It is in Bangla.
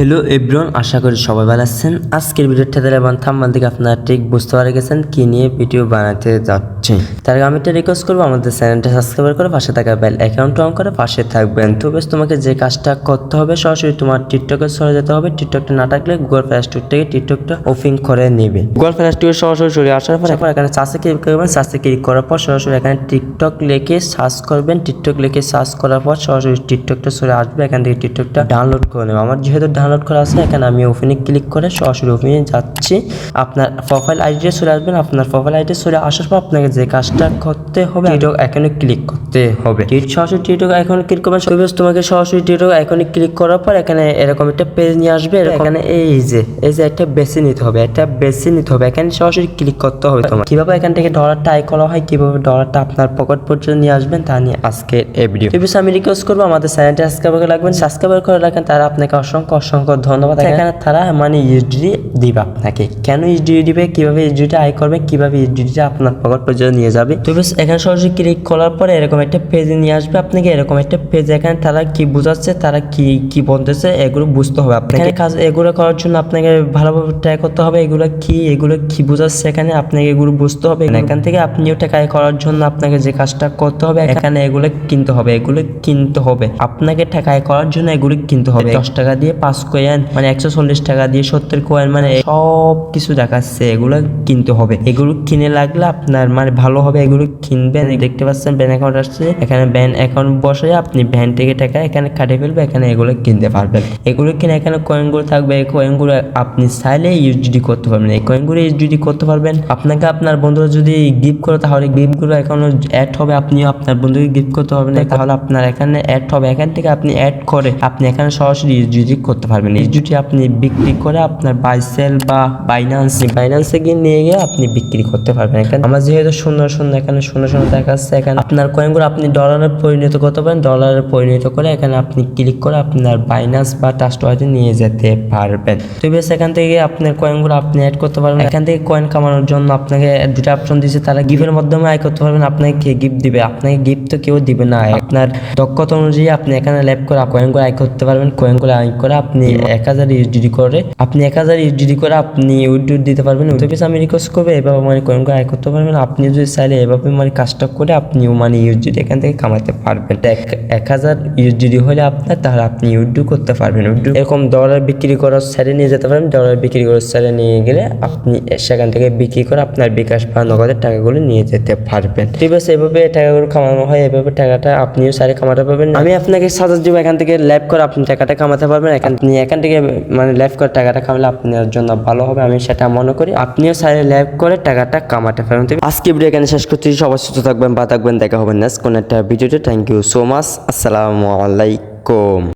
হ্যালো এভরিওয়ান, আশা করি সবাই ভালো আছেন। আজকের ভিডিওটা দিলে এবং থাম্বাল থেকে আপনারা ঠিক বুঝতে পারে গেছেন কী নিয়ে ভিডিও বানাতে যাচ্ছে তার আগে আমি একটা রিকোয়েস্ট করব আমাদের চ্যানেলটা সাবস্ক্রাইব করে পাশে থাকা বেল অ্যাকাউন্ট অন করে পাশে থাকবেন। তো বেশ তোমাকে যে কাজটা করতে হবে সরাসরি তোমার টিকটকে সরে যেতে হবে। টিকটকটা না থাকলে গুগল প্লে স্টোর থেকে টিকটকটা ওপেন করে নেবে। গুগল প্লে স্টোরে সরাসরি সরে আসার পর এখন এখানে চাষে ক্লিক করবেন চাষে ক্লিক করার পর সরাসরি এখানে টিকটক লিখে সার্চ করবেন। টিকটক লিখে সার্চ করার পর সরাসরি টিকটকটা সরে আসবে। এখান থেকে টিকটকটা ডাউনলোড করে নেবে। আমার যেহেতু ডাউনলোড করা আছে এখানে আমি ওপেনে ক্লিক করে সরাসরি ওপেনে যাচ্ছি। আপনার প্রোফাইল আইডি চলে আসবেন। আপনার প্রোফাইল আইডি চলে আসার পর আপনাকে যে কাজটা করতে হবে টিকটক এখানে ক্লিক করতে হবে। সরাসরি টিকটক আইকনে ক্লিক করবেন তবে তোমাকে সরাসরি টিকটক আইকনে ক্লিক করার পর এখানে এরকম একটা পেজ নিয়ে আসবে। এখানে এই যে এই যে একটা বেছে নিতে হবে একটা বেছে নিতে হবে। এখানে সরাসরি ক্লিক করতে হবে তোমার। কীভাবে এখান থেকে ডলারটা আই করা হয় কীভাবে ডলারটা আপনার পকেট পর্যন্ত নিয়ে আসবেন তা নিয়ে আজকে এই ভিডিও বেশ আমি রিকোয়েস্ট করব আমাদের চ্যানেলটা সাবস্ক্রাইব করে রাখবেন। সাবস্ক্রাইব করে রাখেন তারা আপনাকে অসংখ্য অসংখ্য ধন্যবাদ। এখানে তারা মানে ইউডিডি দিবে আপনাকে। কেন ইউডিডি দিবে কীভাবে ইউডিডিটা আই করবে কীভাবে ইউডিডিটা আপনার পকেট পর্যন্ত নিয়ে যাবে। তো বেশ এখানে সরাসরি ক্লিক করার পরে এরকম একটা পেজে নিয়ে আসবে। আপনাকে এরকম একটা পেজ এখানে তারা কি বোঝাচ্ছে তারা কি কি বলতেছে এগুলো বুঝতে হবে আপনাকে। কাজ এগুলো করার জন্য আপনাকে ভালোভাবে ট্রাই করতে হবে এগুলো কি এগুলো কি বোঝাচ্ছে এখানে আপনাকে এগুলো বুঝতে হবে। এখান থেকে আপনিও টাকায় করার জন্য আপনাকে যে কাজটা করতে হবে এখানে এগুলো কিনতে হবে এগুলো কিনতে হবে। আপনাকে টাকায় করার জন্য এগুলো কিনতে হবে। দশ টাকা দিয়ে পাঁচ কয়েন মানে একশো চল্লিশ টাকা দিয়ে সত্তর কয়েন মানে সব কিছু দেখাচ্ছে এগুলো কিনতে হবে। এগুলো কিনে লাগলে আপনার মানে ভালো হবে এগুলো কিনবেন। দেখতে পাচ্ছেন ব্যান অ্যাকাউন্ট আসছে। এখানে ব্যান অ্যাকাউন্ট বসে আপনি ভ্যান থেকে টাকা এখানে কাটে ফেলবে এখানে এগুলো কিনতে পারবেন। এগুলো কিনে এখানে কয়েনগুলো থাকবে এই কয়েনগুলো আপনি চাইলে ইউজডি করতে পারবেন। এই কয়েনগুলো ইউজডি করতে পারবেন। আপনাকে আপনার বন্ধুরা যদি গিফট করে তাহলে গিফটগুলো এখনও অ্যাড হবে আপনিও আপনার বন্ধুকে গিফট করতে পারবেন। তাহলে আপনার এখানে অ্যাড হবে। এখান থেকে আপনি অ্যাড করে আপনি এখানে সরাসরি ইউজডি করতে পারবেন। ইউজডি আপনি বিক্রি করে আপনার বাইসেল বা বাইনান্স বাইনান্সে গিয়ে নিয়ে গিয়ে আপনি বিক্রি করতে পারবেন। এখানে আমার যেহেতু সুন্দর সুন্দর এখানে সুন্দর সুন্দর দেখাচ্ছে এখানে আপনার কয়েনগুলো আপনি ডলারে পরিণত করতে পারেন ডলারে পরিণত করে এখানে আপনি ক্লিক করে আপনার বাইনান্স বা ট্রাস্ট ওয়ালেটে নিয়ে যেতে পারবেন। তো বেশ, এখান থেকে আপনার কয়েনগুলো আপনি অ্যাড করতে পারবেন। এখান থেকে কয়েন কামানোর জন্য আপনাকে দুটা অপশন দিয়েছে, তারা গিফটের মাধ্যমে আয় করতে পারবেন, আপনাকে কে গিফট দিবে? আপনাকে গিফট তো কেউ দিবে না। আপনার দক্ষতা অনুযায়ী আপনি এখানে ল্যাব করে কয়েনগুলো আয় করতে পারবেন। কয়েনগুলো আয় করে আপনি এক হাজার ইউজিডি করে, আপনি এক হাজার ইউজিডি করে আপনি উইড্রো দিতে পারবেন। তো বেশ, আমি রিকোয়েস্ট করব, এভাবে মানে কয়েনগুলো আয় করতে পারবেন। আপনি যদি চাইলে এভাবে মানে কাজটা করে আপনিও মানে ইউজিডি এখান থেকে কামাতে পারবেন। এক এক হাজার ইউজিডি হলে আপনার, তাহলে আপনি উইড্রো করতে পারবেন। এরকম ডলার বিক্রি করার সাইডে নিয়ে যেতে পারেন। ডলার বিক্রি করার সাইডে নিয়ে গেলে আপনি সেখান থেকে বিক্রি করে আপনার বিকাশ বা নগদের টাকাগুলো নিয়ে যেতে পারবেন। ঠিক আছে, এভাবে টাকাগুলো কামানো হয়, এভাবে টাকাটা আপনিও সাইডে কামাতে পারবেন। আমি আপনাকে সাজেস্ট দিব, এখান থেকে লাইভ করে আপনি টাকাটা কামাতে পারবেন। এখান এখান থেকে মানে লাইভ করে টাকাটা কামালে আপনার জন্য ভালো হবে, আমি সেটা মনে করি। আপনিও সাইডে লাইভ করে টাকাটা কামাতে পারবেন। আজকে ভিডিও এখানে শেষ করছি। সবাই সুস্থ থাকবেন বা থাকবেন, দেখা হবে নেক্সট কোনো একটা ভিডিওতে। থ্যাংক ইউ সো মাচ আসসালামু আলাইকুম।